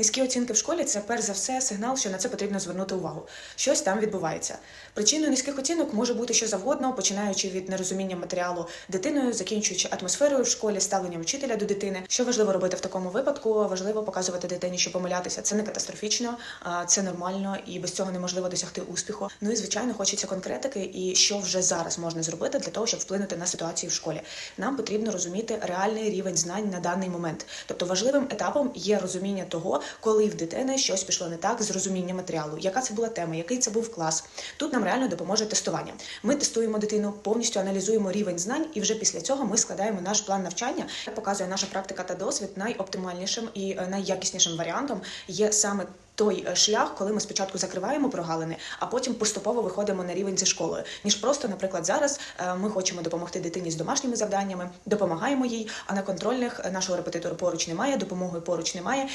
Низькі оцінки в школі це перш за все сигнал, що на це потрібно звернути увагу. Щось там відбувається. Причиною низьких оцінок може бути що завгодно, починаючи від нерозуміння матеріалу дитиною, закінчуючи атмосферою в школі, ставленням вчителя до дитини. Що важливо робити в такому випадку? Важливо показувати дитині, що помилятися це не катастрофічно, це нормально і без цього неможливо досягти успіху. Ну і звичайно, хочеться конкретики і що вже зараз можна зробити для того, щоб вплинути на ситуацію в школі. Нам потрібно розуміти реальний рівень знань на даний момент. Тобто важливим етапом є розуміння того, коли в дитини щось пішло не так з розумінням матеріалу, яка це була тема, який це був клас. Тут нам реально допоможе тестування. Ми тестуємо дитину, повністю аналізуємо рівень знань, і вже після цього ми складаємо наш план навчання. Як показує наша практика та досвід, найоптимальнішим і е, найякіснішим варіантом є саме. Той е, шлях, коли ми спочатку закриваємо прогалини, а потім поступово виходимо на рівень зі школою. Ніж просто, наприклад, зараз е, ми хочемо допомогти дитині з домашніми завданнями, допомагаємо їй, а на контрольних нашого репетитора поруч немає, допомоги поруч немає.